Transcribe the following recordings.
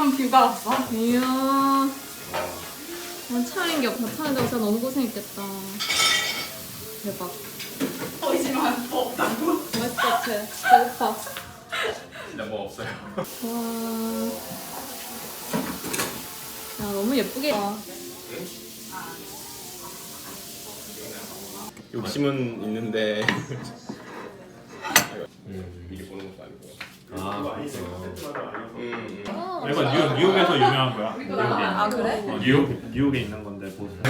집은 뷰가 왔어. 이야. 뭐 차린 게 없다. 차린다고 진짜 너무 고생했겠다. 대박. 보이지만 더 없다고. 맛있다, 쟤. 배고파. 진짜 뭐 없어요. 와. 야, 너무 예쁘게. 와. 욕심은 있는데 미리 보는 것도 아니고. 아, 그렇구나. 음. 이거 뉴, 뉴욕에서 유명한 거야. 뉴욕에. 아 그래? 어, 뉴욕 뉴욕에 있는 건데 보세요.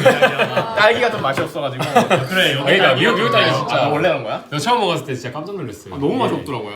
딸기가 좀 맛이 없어가지고. 그래 여기 그러니까 뉴욕 딸기 진짜 아, 아, 원래 하는 거야? 저 처음 먹었을 때 진짜 깜짝 놀랐어요. 아, 너무 맛이 예. 없더라고요.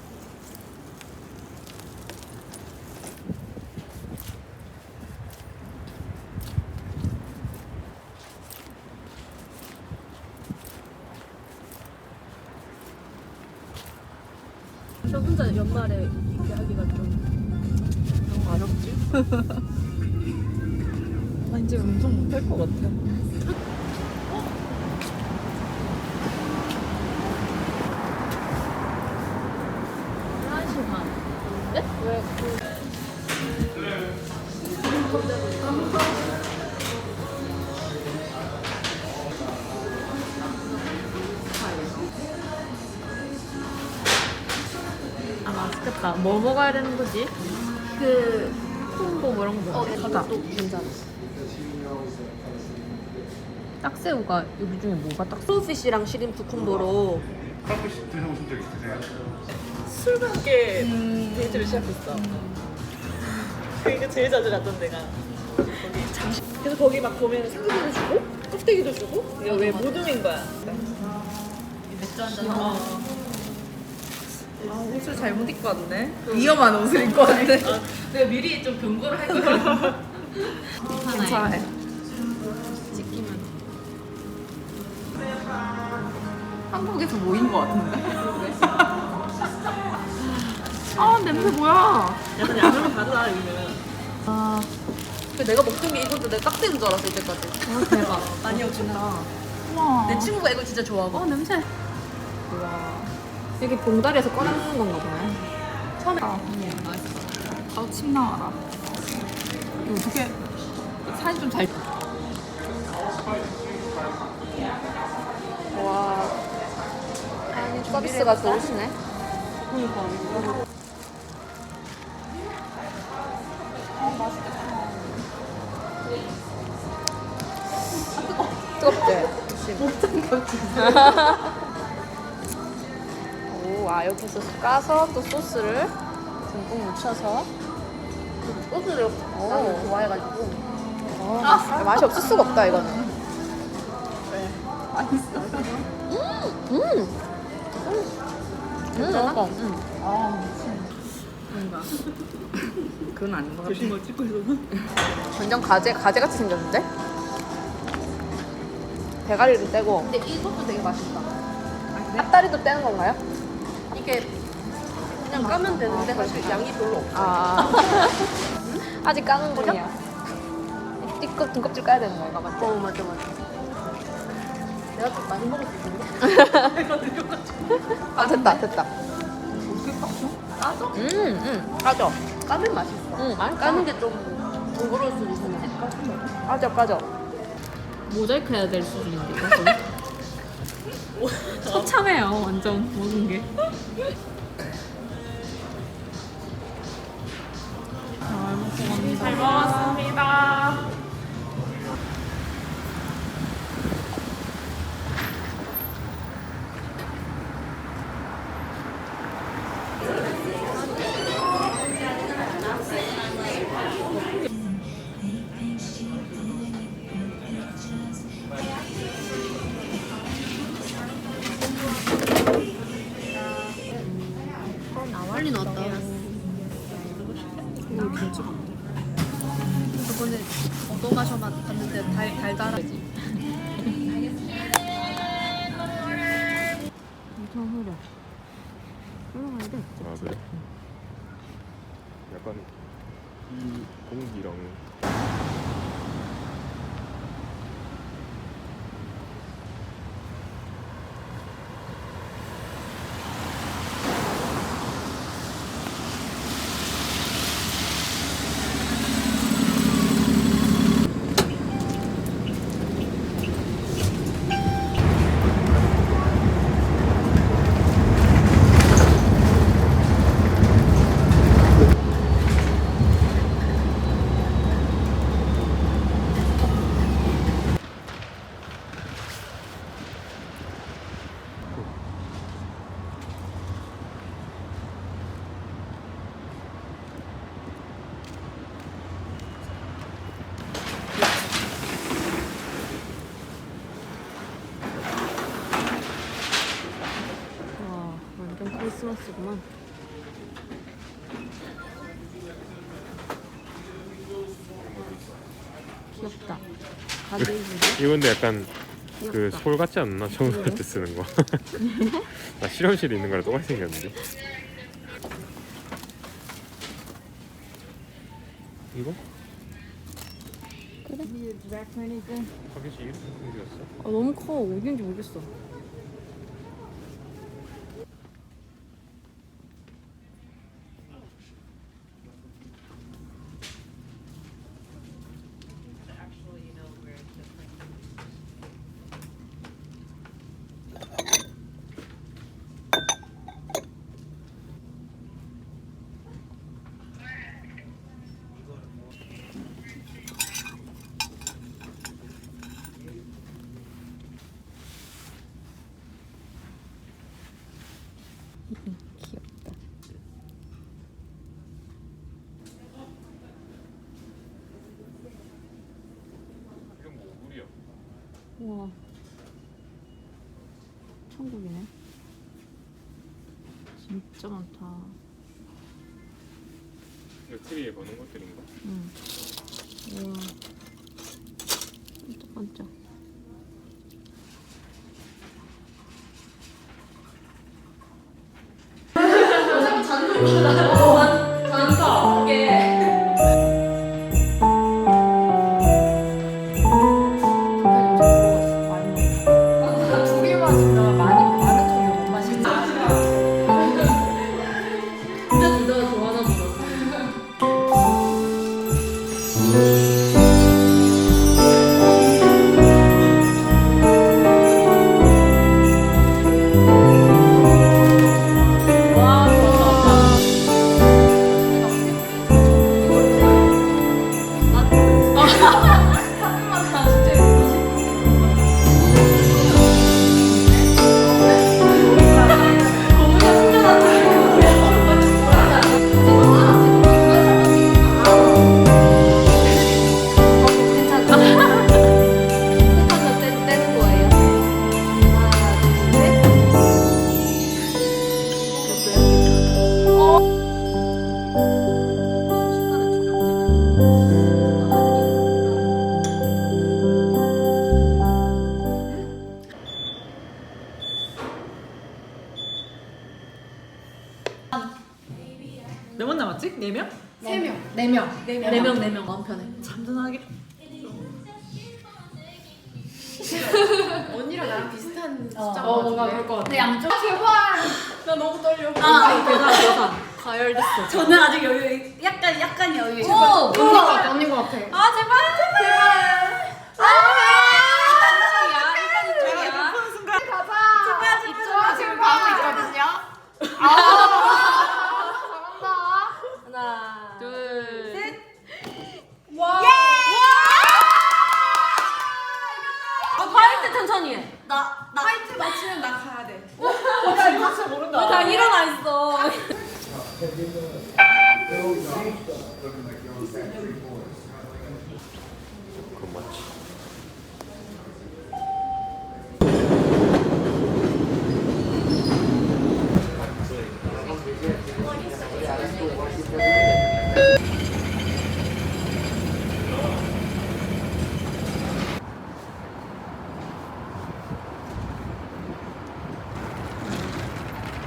뭐 먹어야 되는 거지? 그 콤보 뭐 이런 거. 어, 가격도 괜찮아. 딱새우가 여기 중에 뭐가 딱? 프로피시랑 시림프 콤보로 커피 드셔보신 적 있으세요? 술과 함께 데이트를 시작했어. 그게 제일 자주 갔던 데가 거기 잠시. 그래서 거기 막 보면 삼겹살도 주고 껍데기도 주고 이거 왜 모둠인 거야. 맥주 한잔 어. 아 옷을 잘못 입고 왔네. 위험한 옷을 입고 왔네. 내가 미리 좀 경고를 할 거야. 괜찮아. 찍히면. 한국에서 모인 거 같은데. 아 냄새 뭐야? 약간 양념이 다르다 여기는. 아, 근데 내가 먹던 게 이것도 내가 깍대인 줄 알았어 이때까지. 어, 대박. 아니요 진짜. 우와. 내 친구가 이걸 진짜 좋아하고. 어, 냄새. 우와. 여기 봉다리에서 꺼내는 건가 봐요. 처음에 아, 맛있어. 아우 침 나와라. 이거 어떻게 사진 좀 잘. 와. 아니, 서비스가 좋으시네. 뜨겁지? 오, 아, 이렇게 해서 까서 또 소스를 듬뿍 묻혀서. 소스를 나는 좋아해가지고. 어, 맛이 없을 수가 없다, 이거는. 맛있어. 음! 음, 맛있어. 음. 아 미친. 뭔가. 그건 아닌 것 같아. 조심 뭐 찍고 있어서. 완전 가재, 가재같이 생겼는데? 대가리를 떼고. 근데 이것도 되게 맛있다. 앞다리도 떼는 건가요? 이게 그냥 까면 되는데 사실 양이 별로 없어. 아. 아직 까는 중이야. 띠껍 등껍질 까야 되는 건가, 맞지? 어 맞아 맞아. 내가 좀 많이 먹을 수 있는데. 내가 느껴가지고. 아, 됐다, 됐다. 까져? 음, 음. 까죠? 까면 맛있어. 응, 까는 까는 게 좀 번거로울 수도 있는데 까면 맛있어. 까죠, 까죠. 모자이크 해야 될 수준인데, 이거 처참해요, 완전, 모든 게. 잘 먹었습니다. 약간 이 공기랑 와 완전 크리스마스구만. 귀엽다. 가데 이브도 이건 근데 약간 그. 솔 같지 않나? 청소할 때 쓰는 거. 나 실험실에 있는 거랑 똑같이 생겼는데. 이거? 그래. 파켓이 이렇게 생겼어? 아, 너무 커. 어디인지 모르겠어. 천국이네. 진짜 많다. 이거 트리에 거는 것들인가? 응. 우와. 반짝반짝. 둘 몇번 남았지? 네 명? 세 명. 네 명. 네 명. 네 명, 네 명. 마음 편해. 잠잠하게. 언니랑 나랑 비슷한 숫자. 어, 뭔가 그럴 것 같아. 근데 양쪽. 제발. 나 너무 떨려. 아, 계산, 계산. 가열됐어. 저는 아직 여유 약간 약간 여유 있어. 오, 언니 것 같아. 언니 것 같아. 아 제발 제발. 가자. 이쪽 지금 가고 있거든요. 아, 잘한다.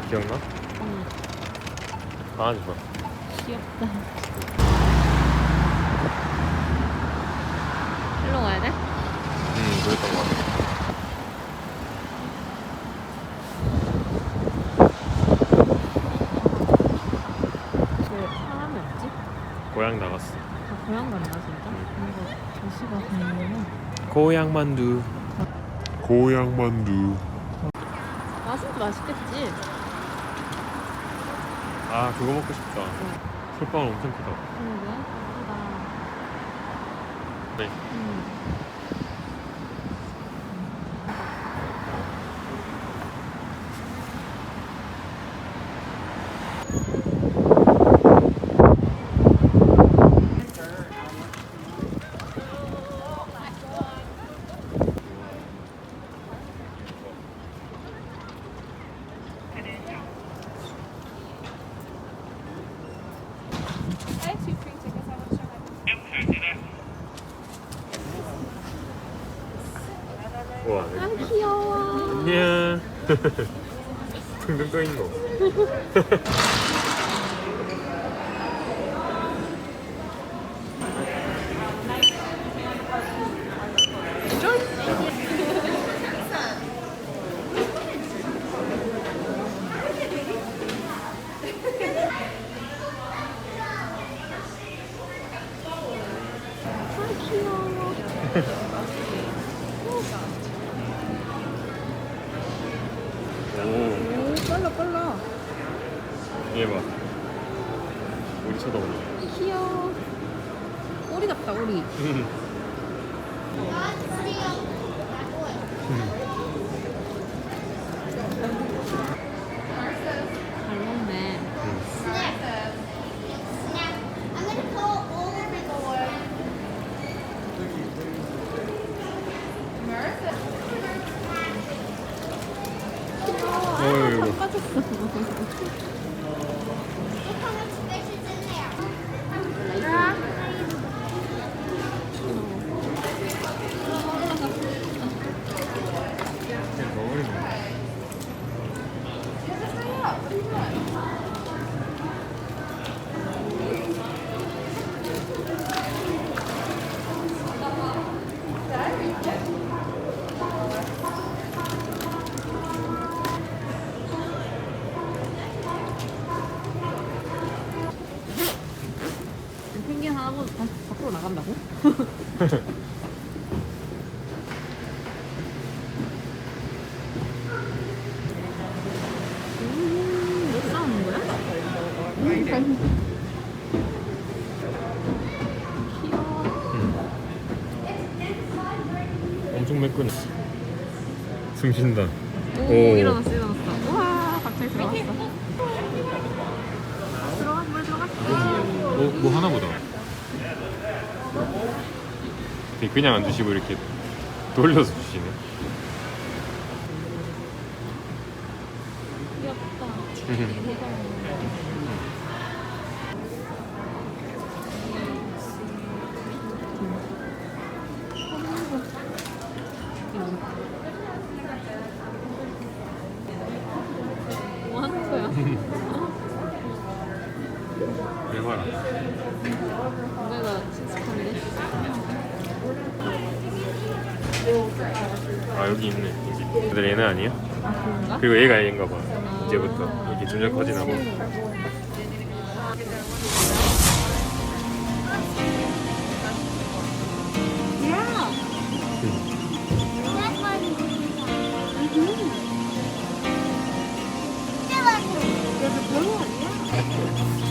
기억나? 응. 강아지 봐. 귀엽다. 일로 가야 돼? 응, 그랬던 것 같아. 고향 나갔어. 아, 고향 갔나 진짜? 이거 도시가 되는구나. 고향 만두. 아. 고향 만두. 맛은 맛있겠지. 아 그거 먹고 싶다. 솔방울 엄청 크다. 그러게. 예쁘다. 네. 음. 우와. 아 귀여워. 안녕. 둥둥 떠 있노. 오. 오 빨라 빨라. 얘 봐. 우리 쳐다보네. 귀여워. 오리 같다 오리. 잘 엄청 매끈해. 숨 쉰다. 오, 오. 일어났어, 일어났어. 우와, 갑자기 들어갔어. 들어가, 물 들어갔어. 뭐, 뭐 하나 보다. 되게 그냥 안 주시고 이렇게 돌려서 주시네. 귀엽다. 뭐 하는 거야? 왜 봐라. 내가 친숙한데? 아 여기 있네. 여기. 근데 얘는 아니야? 그리고 얘가 얘인가 봐. 이제부터 이게 점점 커지나 봐.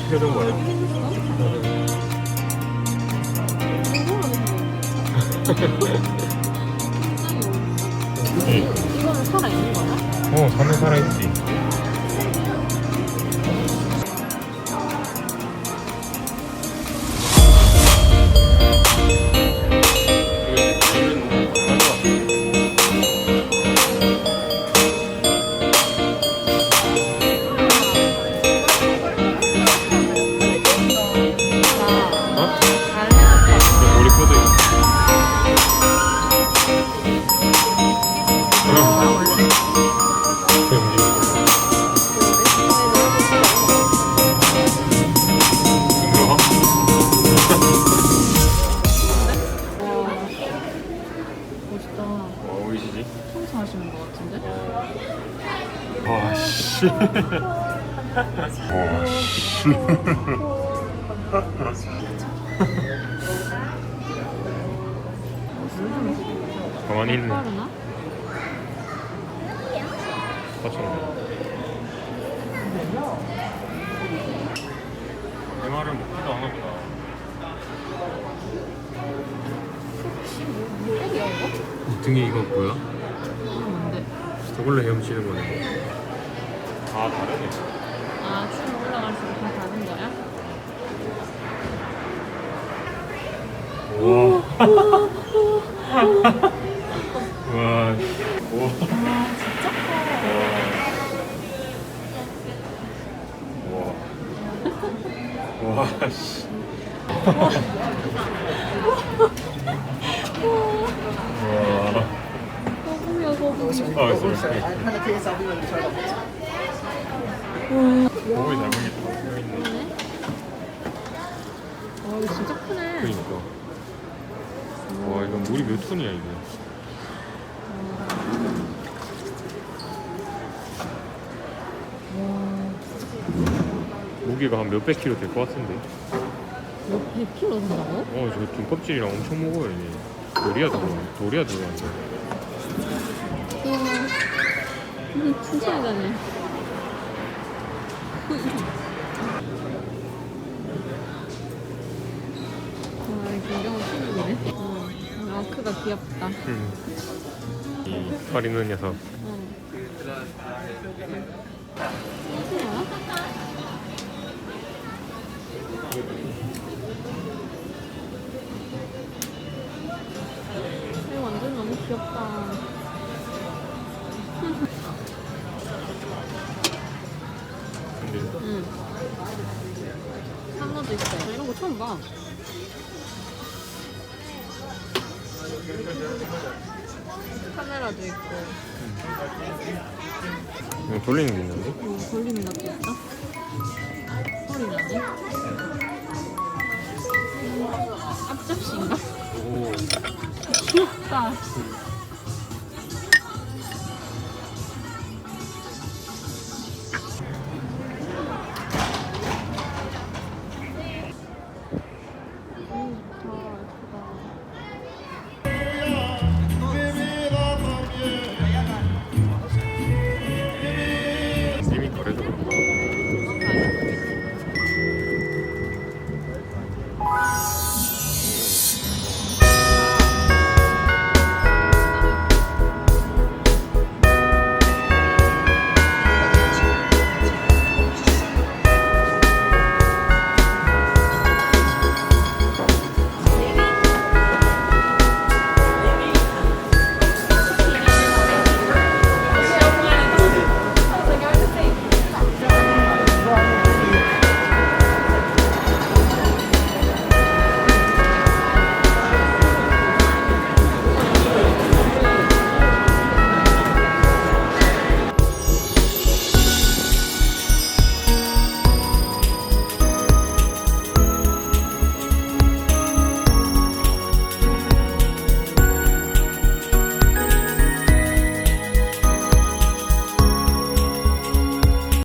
표정 봐라. 가만히 있네. 맞춰라. 내 말을 먹지도 않아 보다. 등에 이거 뭐야? 저걸로 헤엄치는 거네. 아, 다르네. 아. 크네. 와, 이거 진짜 크네. 그니까. 와, 이건 물이 몇 톤이야, 이게. 무게가 한 몇백 킬로 될 것 같은데. 너 100kg 된다고? 어, 저 등껍질이랑 엄청 무거워요, 이게. 돌이야 들어, 돌이야 들어간다. 음, 진짜 하네. 와, 이 구경은 신기네. 어, 아크가 귀엽다. 음. 이털 있는 녀석. 어. 뭐야? 이거 완전 너무 귀엽다. 응. 산호도 있어. 나 이런 거 처음 봐. 카메라도 있고. 이거 돌리는 게 있는데? 오, 걸리는 것도 있다. 소리 나네. 음, 앞접시인가? 오. 귀엽다.